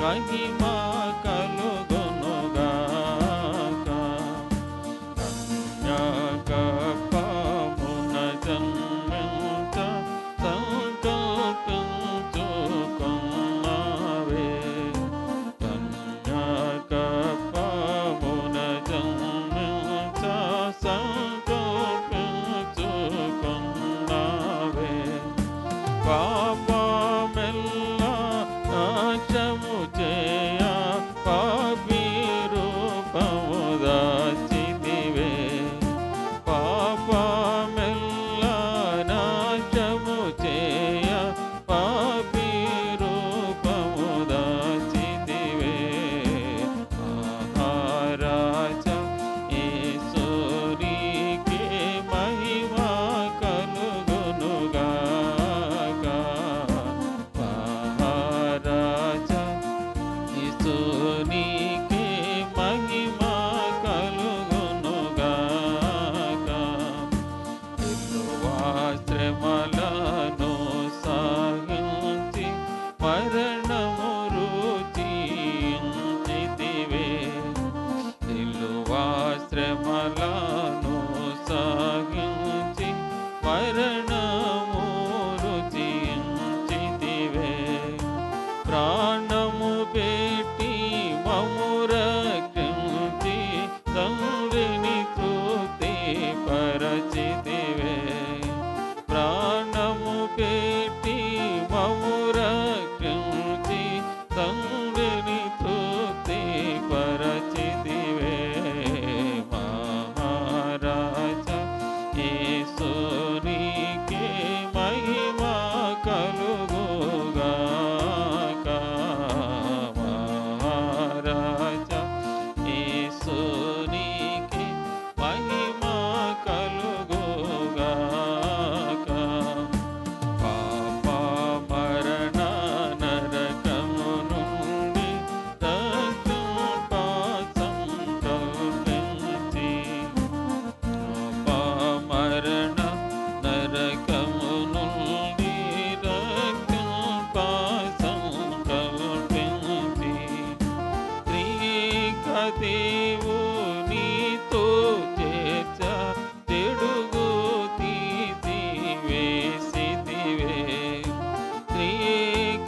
Rahim ప్రాణము పెట్టి మమురక్తి తండ్రిని కృతి పరచితి.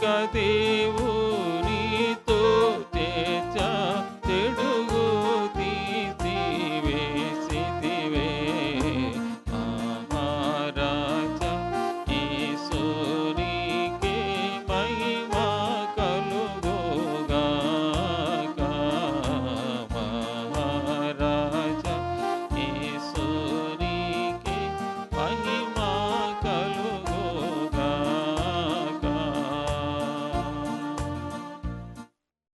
ఇక దేవునితో చేచ చెడుగు తీసివే సిదివే మహారాజ ఈశ్వరికి మహిమా కలుగుగాక. మహారాజ ఈశ్వరికి మహిమ